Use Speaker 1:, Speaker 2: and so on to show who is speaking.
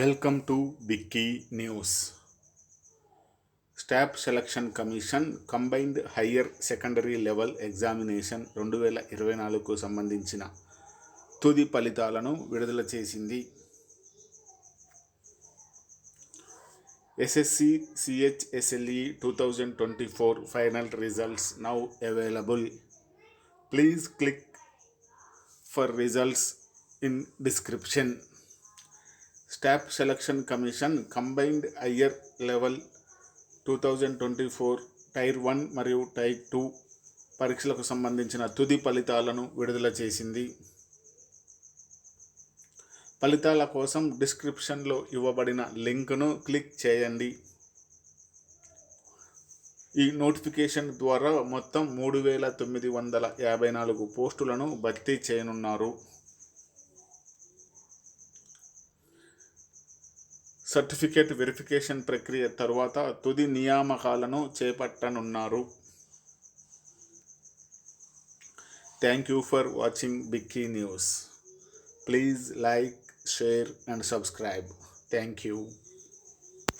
Speaker 1: Welcome to Bikki news. Staff selection commission combined higher secondary level examination రెండు వేల ఇరవై నాలుగుకు సంబంధించిన తుది ఫలితాలను విడుదల చేసింది. SSC CHSLE two thousand twenty four final results now available. Please click for results in description. Staff selection commission combined higher level two thousand twenty four tier one మరియు టైర్ టూ పరీక్షలకు సంబంధించిన తుది ఫలితాలను విడుదల చేసింది. ఫలితాల కోసం డిస్క్రిప్షన్లో ఇవ్వబడిన లింక్ను క్లిక్ చేయండి. ఈ నోటిఫికేషన్ ద్వారా మొత్తం మూడు వేల తొమ్మిది వందల యాభై నాలుగు పోస్టులను భర్తీ చేయనున్నారు. సర్టిఫికేట్ వెరిఫికేషన్ ప్రక్రియ తరువాత తుది నియామకాలను చేపట్టనున్నారు. Thank you for watching Bikki news please like share and subscribe thank you